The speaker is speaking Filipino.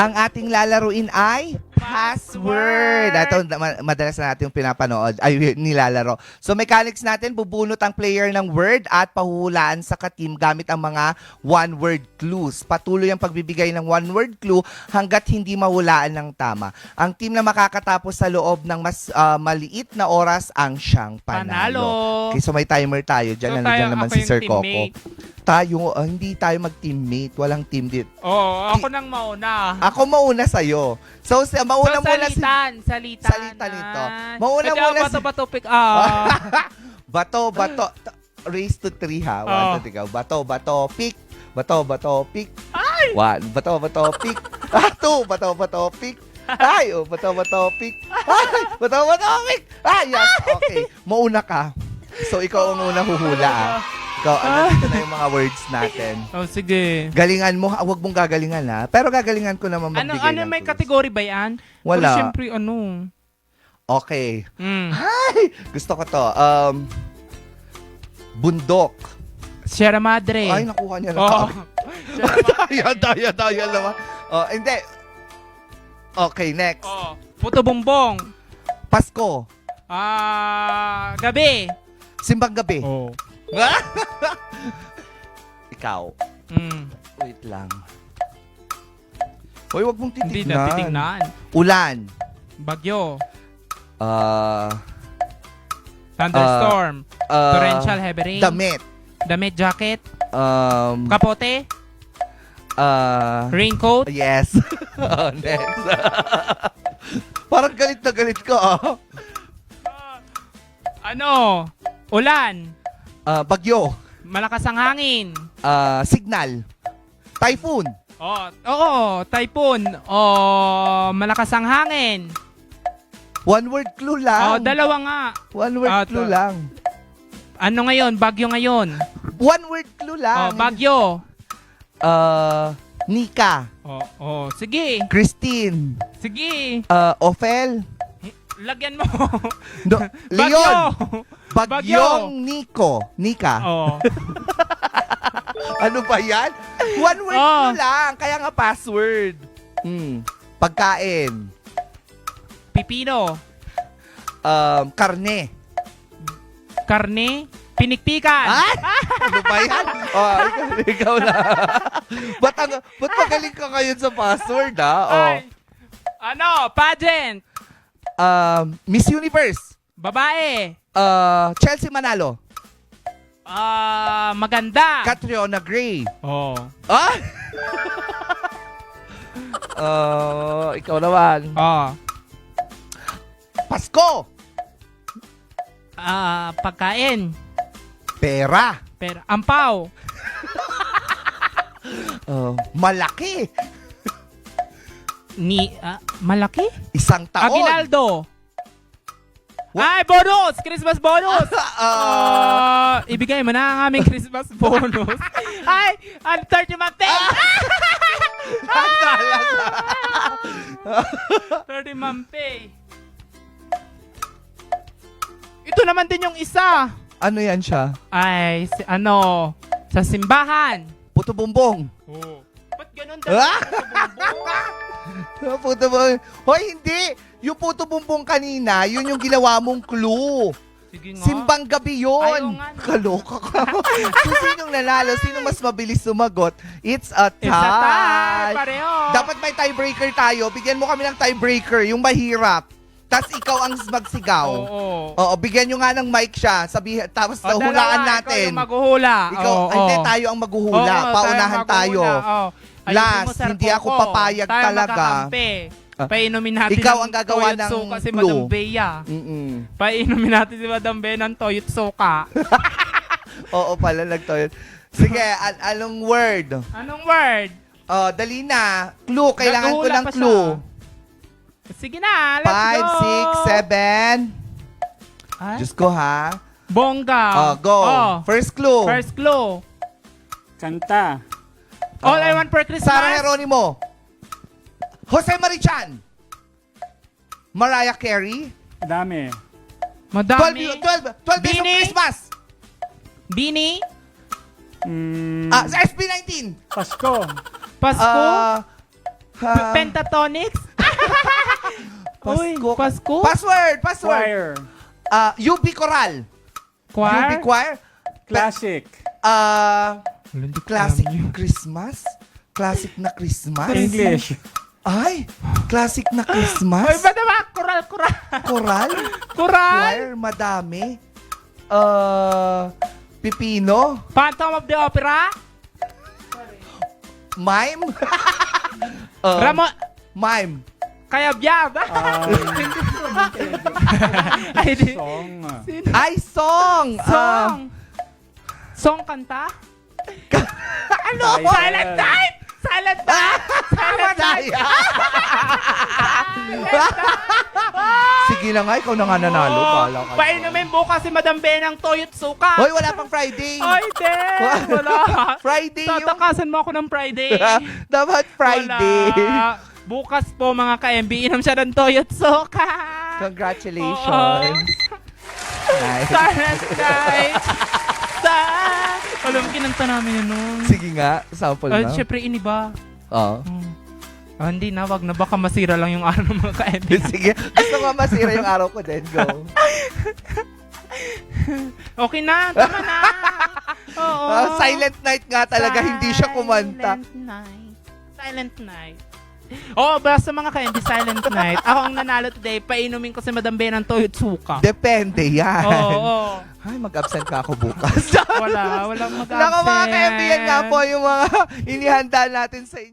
Ang ating lalaruin ay password. Ito, ma- madalas na natin yung pinapanood, ay nilalaro. So, mechanics natin, bubunot ang player ng word at pahuhulaan sa ka-team gamit ang mga one-word clues. Patuloy ang pagbibigay ng one-word clue hanggat hindi mahulaan ng tama. Ang team na makakatapos sa loob ng mas ah, maliit na oras ang siyang panalo. Panalo. Okay, so may timer tayo. Diyan, So, so, tayo- naman ako si Sir Coco. Tayo, hindi tayo mag-teammate. Walang team dit. Oo, ako nang mauna. Ako mauna sa'yo. So, sa, mauna so, muna si... salitan, salitan. Salita nito. Mauna Pwede muna ako si- bato-bato pick up. Bato, bato. Raise to three ha. One, Oh. two, three, go. Bato, bato, pick. Bato, bato, pick. One, bato, bato, pick. Ah, two, bato, bato, pick. Ay, oh, bato, bato, pick. Ay, bato, bato, pick. Ah, yes. Okay. Mauna ka. So, ikaw ang unang huhula ah. Ikaw, ano, dito na yung mga words natin. oh, sige. Galingan mo, ah, wag mong gagalingan ha. Pero gagalingan ko naman Ano, magbigay ano ng may clues. kategory ba yan? Wala. Pero syempre, ano. Okay. Mm. Ay, gusto ko to. Um, bundok. Sierra Madre. Ay, nakuha niya na. Oo. Daya, daya, daya naman. Oh, hindi. Okay, next. Oh. Puto bumbong. Pasko. Ah, gabi. Simbang gabi. Oh. Ikaw. Mm. Wait lang. Hoy, wag mong Hindi titignan. na titingnan. Ulan. Bagyo. Uh, Thunderstorm. uh, torrential heavy rain. Damit. Damit jacket. Um, Kapote. uh, Raincoat. yes. Oh, next. Parang galit na galit ka. ah. Ano? Ulan. Uh, bagyo. Malakas ang hangin. Uh, signal. Typhoon. Oh, oo, typhoon. Oh, malakas ang hangin. One word clue lang. Oh, dalawa nga. One word Ah, clue lang. Ano ngayon? Bagyo ngayon. One word clue Oh, lang. bagyo. Uh, Nika. Oh, oh, sige. Christine. Sige. Uh, Ophel. Lagyan mo. Bagyo. Leon. Bagyo. Bagyong Nico. Nika. Oh. Ano ba yan? One word Oh. clue lang. Kaya nga password. Hmm. Pagkain. Pipino. Um, karne. Karne. Pinikpikan. Ay! Ano ba yan? Oh, ikaw, ikaw na. ba't, ang, ba't magaling ka ngayon sa password, ha? Oh. Ay. Ano? Pageant. Um, Miss Universe. Babae. Uh, Chelsea Manalo. Ah, maganda. Catriona Gray. oh. Ah! uh, ikaw naman. Oh. Pasko. Ah, pagkain. Pera. Pero ampaw. Uh, malaki. Ni ah, malaki? Isang taon. Aguinaldo. Ay, bonus! Christmas bonus! Ah, Ah, ibigay mo na ang aming Christmas bonus. Ay, ang 30 month pay! Ah! talaga. 30 month pay. Ito naman din yung isa. ano yan siya? Ay, si, ano, sa simbahan. Puto bumbong. Oh. Ba't ganun Ah! daw? puto bumbong. Hoy, hindi. Yung puto bumbong kanina, yun yung ginawa mong clue. Sige nga. Simbang gabi yun. Ayaw nga. Kaloka ka. so, sinong nanalo? Sino mas mabilis sumagot? It's a tie. It's a tie. Pareho. Dapat may tiebreaker tayo. Bigyan mo kami ng tiebreaker, yung mahirap. Tapos ikaw ang magsigaw. Oo. Oo, bigyan nyo nga ng mic siya. Sabi, tapos O, hulaan natin. Ikaw yung maghuhula. Ikaw, Oo, hindi oo. tayo ang maghuhula. Oo, Paunahan tayo. maghuhula. Oo. Ayusin Last, Sir hindi ako Coco. papayag tayo talaga. magkakampi. Ah. Painumin natin Ikaw ng ang gagawa ng suka si clue. Madam Bea. Mm-mm. Painumin natin si Madam Bea ng toyot suka. Oo pala, nagtoyot. Sige, al- anong word? Anong word? Oh, dali na. Clue, kailangan ko Naghuhula ng pa clue. siya. Sige na, let's Five, go. six, seven. Ay, Diyos ko ha. Bongga. Oh, go. Oh, First clue. first clue. Kanta. All I want for Christmas. Sarah Geronimo. Jose Marichan. Mariah Carey. Dami. 12, Madami. 12, 12 days of Bini? Christmas. Bini. Mm, Ah, sa SB19. Pasko. Pasko. Ah, Ah, Pentatonics? Uy, Pasko. Pasko? Password! Password! Choir. Ah, UB Coral. UB Choir? Choir. Classic. Ah, classic. Christmas. Classic na Christmas. English. Ay, classic na Uy, Christmas. ba't naman? Kural, kural. Coral. Kural? Choir, madami. Ah, Pipino. Phantom of the Opera? Mime. Ah, Ramo... Mime. Kaya biyada? Um, Ay, di. song. Ay, song. Song. Song kanta? ano? Silent type? Silent type? Silent type? Sige na nga, ikaw na nga nanalo. Bahala ka. Painumin bukas si Madam Benang Toyot Suka. Hoy, wala pang Friday. Ay, di. Wala. Friday yung... Tatakasan mo ako ng Friday. Dapat Friday. Wala. Bukas po mga ka-MB, inom siya ng Toyot Suka. Congratulations. Nice. Silent night. Alam, kinanta namin yun nun. Sige nga, sample Ay, na. syempre, iniba. Oo. Hmm. Ah, hindi na, wag na. Baka masira lang yung araw ng mga ka-MB. Sige, gusto ko masira yung araw ko din. Go. Okay na, tama na. Oo. Ah, silent night nga talaga, hindi siya kumanta. Silent night. Silent night. Oo, basta mga ka-MB, Silent Night. Ako ang nanalo today, painumin ko si Madam Ben ng Toyot Suka. Depende yan. Oo, oo. Ay, mag-absent ka ako bukas. Wala, walang mag Nako mga kaibigan nga po yung mga inihanda natin sa inyo.